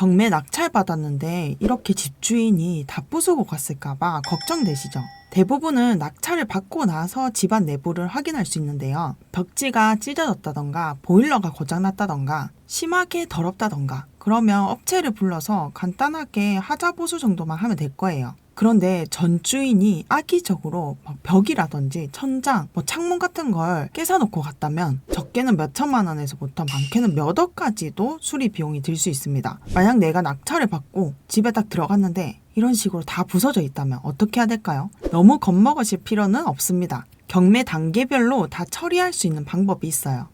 경매 낙찰받았는데 이렇게 집주인이 다 부수고 갔을까봐 걱정되시죠? 대부분은 낙찰을 받고 나서 집안 내부를 확인할 수 있는데요. 벽지가 찢어졌다던가 보일러가 고장났다던가 심하게 더럽다던가 그러면 업체를 불러서 간단하게 하자 보수 정도만 하면 될 거예요. 그런데 전 주인이 악의적으로 막 벽이라든지 천장, 뭐 창문 같은 걸 깨사놓고 갔다면 적게는 몇 천만 원에서부터 많게는 몇 억까지도 수리 비용이 들 수 있습니다. 만약 내가 낙찰을 받고 집에 딱 들어갔는데 이런 식으로 다 부서져 있다면 어떻게 해야 될까요? 너무 겁먹으실 필요는 없습니다. 경매 단계별로 다 처리할 수 있는 방법이 있어요.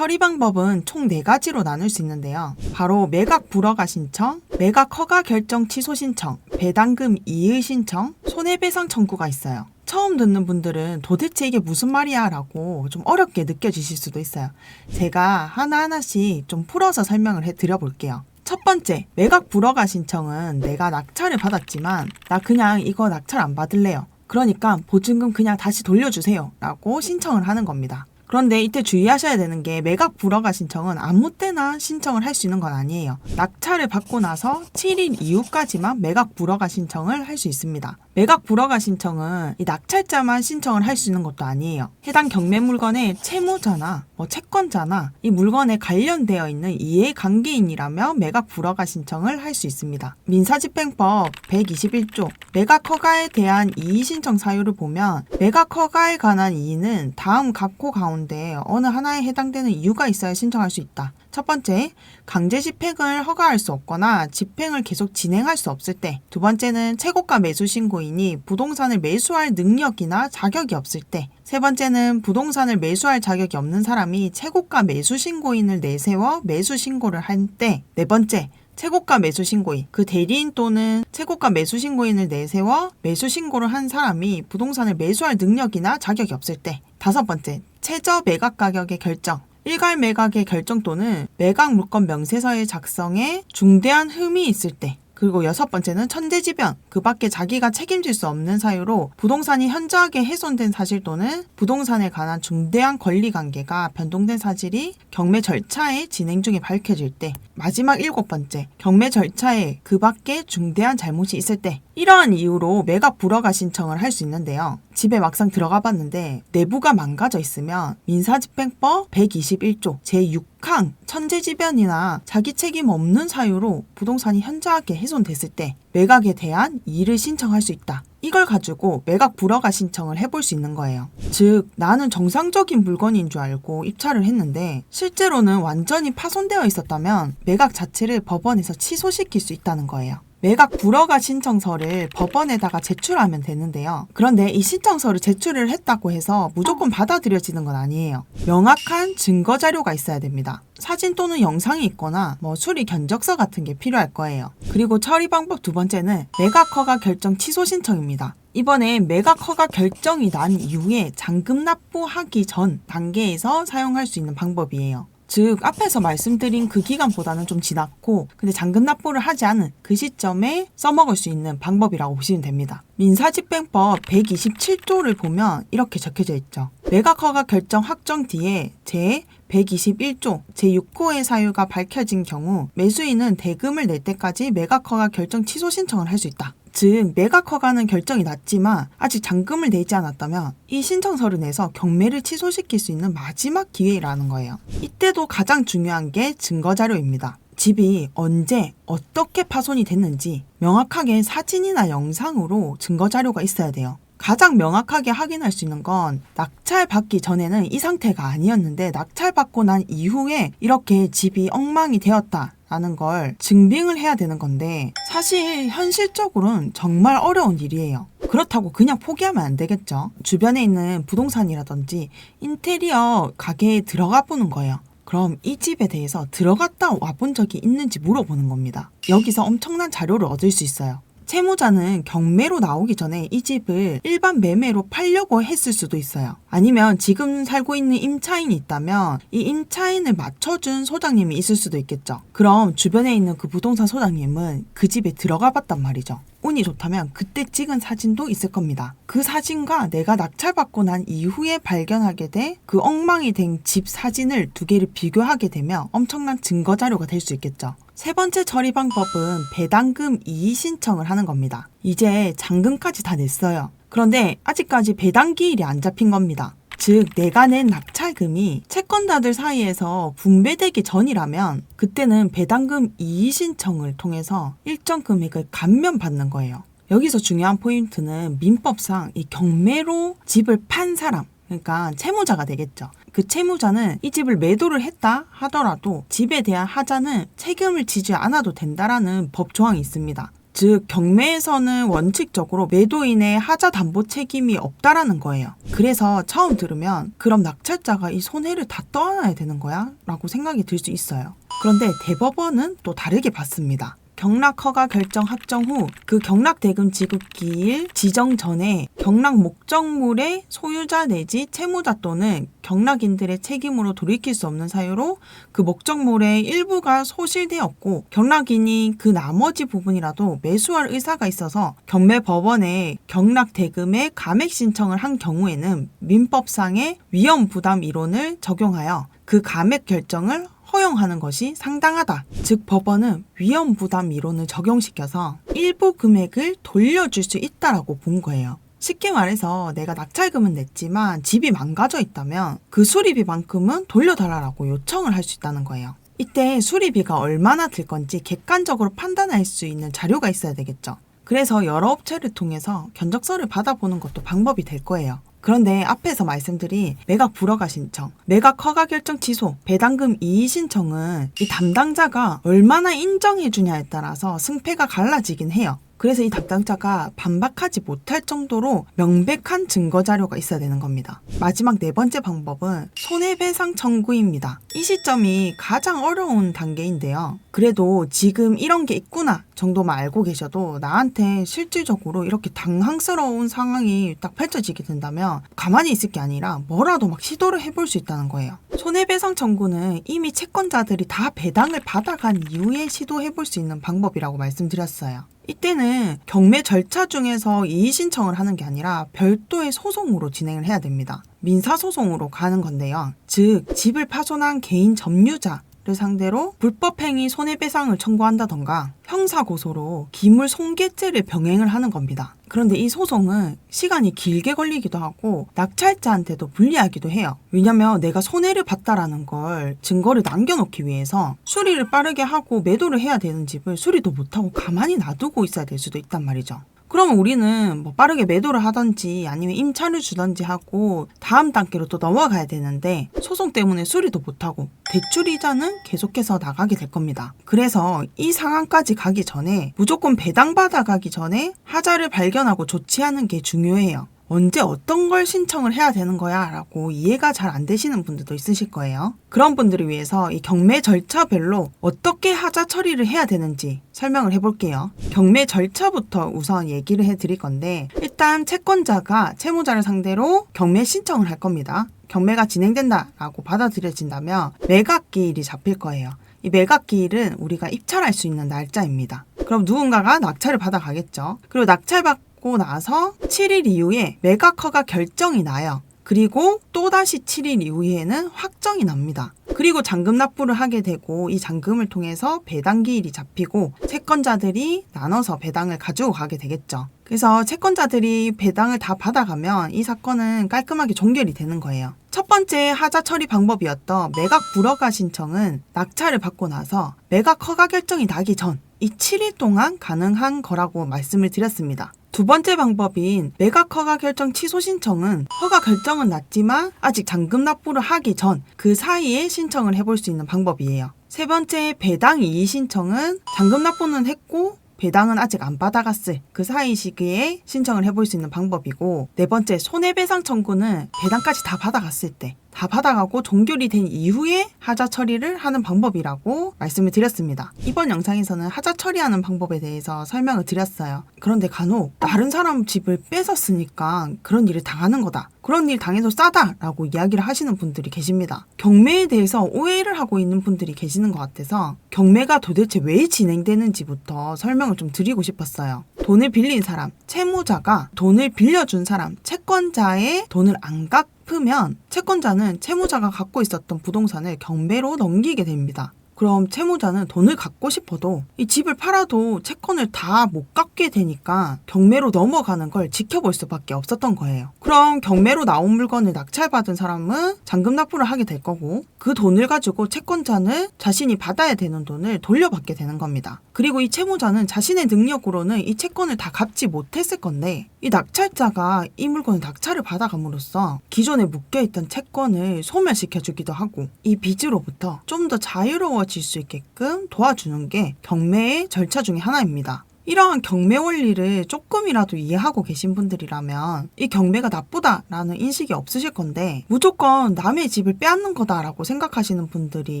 처리 방법은 총 네가지로 나눌 수 있는데요. 바로 매각 불허가 신청, 매각 허가 결정 취소 신청, 배당금 이의 신청, 손해배상 청구가 있어요. 처음 듣는 분들은 도대체 이게 무슨 말이야 라고 좀 어렵게 느껴지실 수도 있어요. 제가 하나하나씩 좀 풀어서 설명을 해 드려 볼게요. 첫 번째, 매각 불허가 신청은 내가 낙찰을 받았지만 나 그냥 이거 낙찰 안 받을래요. 그러니까 보증금 그냥 다시 돌려주세요. 라고 신청을 하는 겁니다. 그런데 이때 주의하셔야 되는 게 매각 불허가 신청은 아무 때나 신청을 할 수 있는 건 아니에요. 낙찰을 받고 나서 7일 이후까지만 매각 불허가 신청을 할 수 있습니다. 매각 불허가 신청은 이 낙찰자만 신청을 할 수 있는 것도 아니에요. 해당 경매 물건의 채무자나 뭐 채권자나 이 물건에 관련되어 있는 이해관계인이라면 매각 불허가 신청을 할 수 있습니다. 민사집행법 121조 매각 허가에 대한 이의 신청 사유를 보면 매각 허가에 관한 이의는 다음 각호 가운데 어느 하나에 해당되는 이유가 있어야 신청할 수 있다. 첫 번째, 강제 집행을 허가할 수 없거나 집행을 계속 진행할 수 없을 때. 두 번째는 최고가 매수 신고 인이 부동산을 매수할 능력이나 자격이 없을 때. 세 번째는 부동산을 매수할 자격이 없는 사람이 최고가 매수 신고인을 내세워 매수 신고를 할 때. 네 번째, 최고가 매수 신고인, 그 대리인 또는 최고가 매수 신고인을 내세워 매수 신고를 한 사람이 부동산을 매수할 능력이나 자격이 없을 때. 다섯 번째, 최저 매각 가격의 결정. 일괄 매각의 결정 또는 매각 물건 명세서의 작성에 중대한 흠이 있을 때. 그리고 여섯 번째는 천재지변. 그 밖에 자기가 책임질 수 없는 사유로 부동산이 현저하게 훼손된 사실 또는 부동산에 관한 중대한 권리 관계가 변동된 사실이 경매 절차의 진행 중에 밝혀질 때. 마지막 일곱 번째. 경매 절차에 그 밖에 중대한 잘못이 있을 때. 이러한 이유로 매각 불허가 신청을 할 수 있는데요. 집에 막상 들어가 봤는데 내부가 망가져 있으면 민사집행법 121조 제6항 천재지변이나 자기 책임 없는 사유로 부동산이 현저하게 훼손됐을 때 매각에 대한 이의를 신청할 수 있다. 이걸 가지고 매각 불허가 신청을 해볼 수 있는 거예요. 즉, 나는 정상적인 물건인 줄 알고 입찰을 했는데 실제로는 완전히 파손되어 있었다면 매각 자체를 법원에서 취소시킬 수 있다는 거예요. 매각 불허가 신청서를 법원에다가 제출하면 되는데요. 그런데 이 신청서를 제출을 했다고 해서 무조건 받아들여지는 건 아니에요. 명확한 증거 자료가 있어야 됩니다. 사진 또는 영상이 있거나 뭐 수리 견적서 같은 게 필요할 거예요. 그리고 처리 방법 두 번째는 매각 허가 결정 취소 신청입니다. 이번에 매각 허가 결정이 난 이후에 잔금 납부하기 전 단계에서 사용할 수 있는 방법이에요. 즉 앞에서 말씀드린 그 기간보다는 좀 지났고 근데 잔금 납부를 하지 않은 그 시점에 써먹을 수 있는 방법이라고 보시면 됩니다. 민사집행법 127조를 보면 이렇게 적혀져 있죠. 매각허가 결정 확정 뒤에 제 121조 제6호의 사유가 밝혀진 경우 매수인은 대금을 낼 때까지 매각허가 결정 취소 신청을 할 수 있다. 즉 매각 허가는 결정이 났지만 아직 잔금을 내지 않았다면 이 신청서를 내서 경매를 취소시킬 수 있는 마지막 기회라는 거예요. 이때도 가장 중요한 게 증거 자료입니다. 집이 언제 어떻게 파손이 됐는지 명확하게 사진이나 영상으로 증거 자료가 있어야 돼요. 가장 명확하게 확인할 수 있는 건 낙찰 받기 전에는 이 상태가 아니었는데 낙찰 받고 난 이후에 이렇게 집이 엉망이 되었다. 라는 걸 증빙을 해야 되는 건데 사실 현실적으로는 정말 어려운 일이에요. 그렇다고 그냥 포기하면 안 되겠죠. 주변에 있는 부동산이라든지 인테리어 가게에 들어가 보는 거예요. 그럼 이 집에 대해서 들어갔다 와본 적이 있는지 물어보는 겁니다. 여기서 엄청난 자료를 얻을 수 있어요. 채무자는 경매로 나오기 전에 이 집을 일반 매매로 팔려고 했을 수도 있어요. 아니면 지금 살고 있는 임차인이 있다면 이 임차인을 맞춰준 소장님이 있을 수도 있겠죠. 그럼 주변에 있는 그 부동산 소장님은 그 집에 들어가 봤단 말이죠. 운이 좋다면 그때 찍은 사진도 있을 겁니다. 그 사진과 내가 낙찰받고 난 이후에 발견하게 돼 그 엉망이 된 집 사진을 두 개를 비교하게 되면 엄청난 증거 자료가 될 수 있겠죠. 세 번째 처리 방법은 배당금 이의 신청을 하는 겁니다. 이제 잔금까지 다 냈어요. 그런데 아직까지 배당 기일이 안 잡힌 겁니다. 즉 내가 낸 낙찰금이 채권자들 사이에서 분배되기 전이라면 그때는 배당금 이의 신청을 통해서 일정 금액을 감면받는 거예요. 여기서 중요한 포인트는 민법상 이 경매로 집을 판 사람 그러니까 채무자가 되겠죠. 그 채무자는 이 집을 매도를 했다 하더라도 집에 대한 하자는 책임을 지지 않아도 된다라는 법 조항이 있습니다. 즉 경매에서는 원칙적으로 매도인의 하자 담보 책임이 없다라는 거예요. 그래서 처음 들으면 그럼 낙찰자가 이 손해를 다 떠안아야 되는 거야? 라고 생각이 들 수 있어요. 그런데 대법원은 또 다르게 봤습니다. 경락 허가 결정 확정 후 그 경락 대금 지급 기일 지정 전에 경락 목적물의 소유자 내지 채무자 또는 경락인들의 책임으로 돌이킬 수 없는 사유로 그 목적물의 일부가 소실되었고 경락인이 그 나머지 부분이라도 매수할 의사가 있어서 경매 법원에 경락 대금의 감액 신청을 한 경우에는 민법상의 위험 부담 이론을 적용하여 그 감액 결정을 허용하는 것이 상당하다. 즉 법원은 위험 부담 이론을 적용시켜서 일부 금액을 돌려줄 수 있다라고 본 거예요. 쉽게 말해서 내가 낙찰금은 냈지만 집이 망가져 있다면 그 수리비만큼은 돌려달라고 요청을 할 수 있다는 거예요. 이때 수리비가 얼마나 들 건지 객관적으로 판단할 수 있는 자료가 있어야 되겠죠. 그래서 여러 업체를 통해서 견적서를 받아보는 것도 방법이 될 거예요. 그런데 앞에서 말씀드린 매각 불허가 신청, 매각 허가 결정 취소, 배당금 이의 신청은 이 담당자가 얼마나 인정해 주냐에 따라서 승패가 갈라지긴 해요. 그래서 이 담당자가 반박하지 못할 정도로 명백한 증거 자료가 있어야 되는 겁니다. 마지막 네 번째 방법은 손해배상 청구입니다. 이 시점이 가장 어려운 단계인데요. 그래도 지금 이런 게 있구나 정도만 알고 계셔도 나한테 실질적으로 이렇게 당황스러운 상황이 딱 펼쳐지게 된다면 가만히 있을 게 아니라 뭐라도 막 시도를 해볼 수 있다는 거예요. 손해배상 청구는 이미 채권자들이 다 배당을 받아간 이후에 시도해볼 수 있는 방법이라고 말씀드렸어요. 이때는 경매 절차 중에서 이의 신청을 하는 게 아니라 별도의 소송으로 진행을 해야 됩니다. 민사소송으로 가는 건데요. 즉, 집을 파손한 개인 점유자, 를 상대로 불법행위 손해배상을 청구한다던가 형사고소로 기물 손괴죄를 병행을 하는 겁니다. 그런데 이 소송은 시간이 길게 걸리기도 하고 낙찰자한테도 불리하기도 해요. 왜냐면 내가 손해를 봤다라는 걸 증거를 남겨놓기 위해서 수리를 빠르게 하고 매도를 해야 되는 집을 수리도 못하고 가만히 놔두고 있어야 될 수도 있단 말이죠. 그러면 우리는 뭐 빠르게 매도를 하던지 아니면 임차를 주던지 하고 다음 단계로 또 넘어가야 되는데 소송 때문에 수리도 못하고 대출 이자는 계속해서 나가게 될 겁니다. 그래서 이 상황까지 가기 전에 무조건 배당받아 가기 전에 하자를 발견하고 조치하는 게 중요해요. 언제 어떤 걸 신청을 해야 되는 거야 라고 이해가 잘 안 되시는 분들도 있으실 거예요. 그런 분들을 위해서 이 경매 절차별로 어떻게 하자 처리를 해야 되는지 설명을 해볼게요. 경매 절차부터 우선 얘기를 해드릴 건데 일단 채권자가 채무자를 상대로 경매 신청을 할 겁니다. 경매가 진행된다라고 받아들여진다면 매각기일이 잡힐 거예요. 이 매각기일은 우리가 입찰할 수 있는 날짜입니다. 그럼 누군가가 낙찰을 받아가겠죠. 그리고 낙찰받 고 나서 7일 이후에 허가 결정이 나요. 그리고 또다시 7일 이후에는 확정이 납니다. 그리고 잔금 납부를 하게 되고 이 잔금을 통해서 배당 기일이 잡히고 채권자들이 나눠서 배당을 가지고 가게 되겠죠. 그래서 채권자들이 배당을 다 받아가면 이 사건은 깔끔하게 종결이 되는 거예요. 첫 번째 하자 처리 방법이었던 매각 불허가 신청은 낙찰을 받고 나서 매각 허가 결정이 나기 전 이 7일 동안 가능한 거라고 말씀을 드렸습니다. 두 번째 방법인 매각 허가 결정 취소 신청은 허가 결정은 났지만 아직 잔금 납부를 하기 전 그 사이에 신청을 해볼 수 있는 방법이에요. 세 번째 배당 이의 신청은 잔금 납부는 했고 배당은 아직 안 받아갔을 그 사이 시기에 신청을 해볼 수 있는 방법이고 네 번째 손해배상 청구는 배당까지 다 받아갔을 때 다 받아가고 종결이 된 이후에 하자 처리를 하는 방법이라고 말씀을 드렸습니다. 이번 영상에서는 하자 처리하는 방법에 대해서 설명을 드렸어요. 그런데 간혹 다른 사람 집을 뺏었으니까 그런 일을 당하는 거다. 그런 일 당해도 싸다라고 이야기를 하시는 분들이 계십니다. 경매에 대해서 오해를 하고 있는 분들이 계시는 것 같아서 경매가 도대체 왜 진행되는지부터 설명을 좀 드리고 싶었어요. 돈을 빌린 사람, 채무자가 돈을 빌려준 사람, 채권자의 돈을 안 갚 으면 채권자는 채무자가 갖고 있었던 부동산을 경매로 넘기게 됩니다. 그럼 채무자는 돈을 갖고 싶어도 이 집을 팔아도 채권을 다 못 갚게 되니까 경매로 넘어가는 걸 지켜볼 수밖에 없었던 거예요. 그럼 경매로 나온 물건을 낙찰받은 사람은 잔금 납부를 하게 될 거고 그 돈을 가지고 채권자는 자신이 받아야 되는 돈을 돌려받게 되는 겁니다. 그리고 이 채무자는 자신의 능력으로는 이 채권을 다 갚지 못했을 건데 이 낙찰자가 이 물건을 낙찰을 받아감으로써 기존에 묶여있던 채권을 소멸시켜주기도 하고 이 빚으로부터 좀 더 자유로워 질 수 있게끔 도와주는 게 경매의 절차 중에 하나입니다. 이러한 경매 원리를 조금이라도 이해하고 계신 분들이라면 이 경매가 나쁘다라는 인식이 없으실 건데 무조건 남의 집을 빼앗는 거다라고 생각하시는 분들이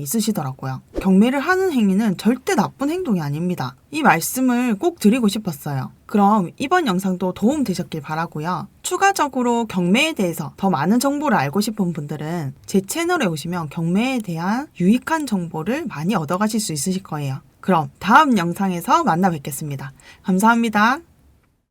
있으시더라고요. 경매를 하는 행위는 절대 나쁜 행동이 아닙니다. 이 말씀을 꼭 드리고 싶었어요. 그럼 이번 영상도 도움 되셨길 바라고요. 추가적으로 경매에 대해서 더 많은 정보를 알고 싶은 분들은 제 채널에 오시면 경매에 대한 유익한 정보를 많이 얻어가실 수 있으실 거예요. 그럼 다음 영상에서 만나 뵙겠습니다. 감사합니다.